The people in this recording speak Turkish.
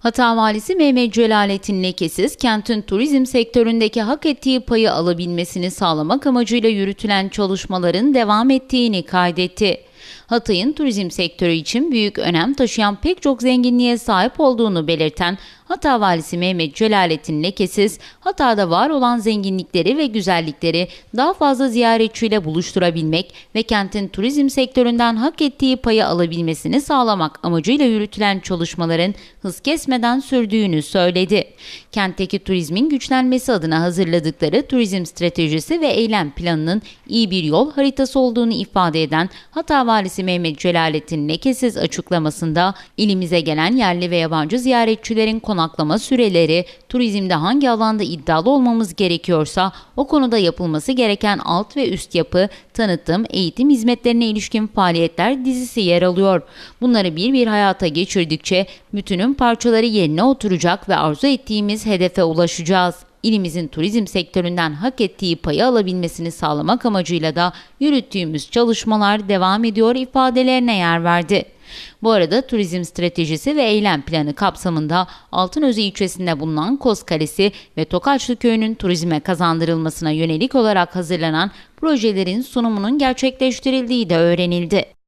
Hatay Valisi Mehmet Celalettin Lekesiz, kentin turizm sektöründeki hak ettiği payı alabilmesini sağlamak amacıyla yürütülen çalışmaların devam ettiğini kaydetti. Hatay'ın turizm sektörü için büyük önem taşıyan pek çok zenginliğe sahip olduğunu belirten Hatay Valisi Mehmet Celalettin Lekesiz, Hatay'da var olan zenginlikleri ve güzellikleri daha fazla ziyaretçiyle buluşturabilmek ve kentin turizm sektöründen hak ettiği payı alabilmesini sağlamak amacıyla yürütülen çalışmaların hız kesmeden sürdüğünü söyledi. Kentteki turizmin güçlenmesi adına hazırladıkları turizm stratejisi ve eylem planının iyi bir yol haritası olduğunu ifade eden Hatay Valisi Mehmet Celalettin Lekesiz açıklamasında ilimize gelen yerli ve yabancı ziyaretçilerin konaklama süreleri, turizmde hangi alanda iddialı olmamız gerekiyorsa o konuda yapılması gereken alt ve üst yapı, tanıtım, eğitim hizmetlerine ilişkin faaliyetler dizisi yer alıyor. Bunları bir bir hayata geçirdikçe bütünün parçaları yerine oturacak ve arzu ettiğimiz hedefe ulaşacağız. İlimizin turizm sektöründen hak ettiği payı alabilmesini sağlamak amacıyla da yürüttüğümüz çalışmalar devam ediyor ifadelerine yer verdi. Bu arada turizm stratejisi ve eylem planı kapsamında Altınözü ilçesinde bulunan Koz Kalesi ve Tokaçlı Köyü'nün turizme kazandırılmasına yönelik olarak hazırlanan projelerin sunumunun gerçekleştirildiği de öğrenildi.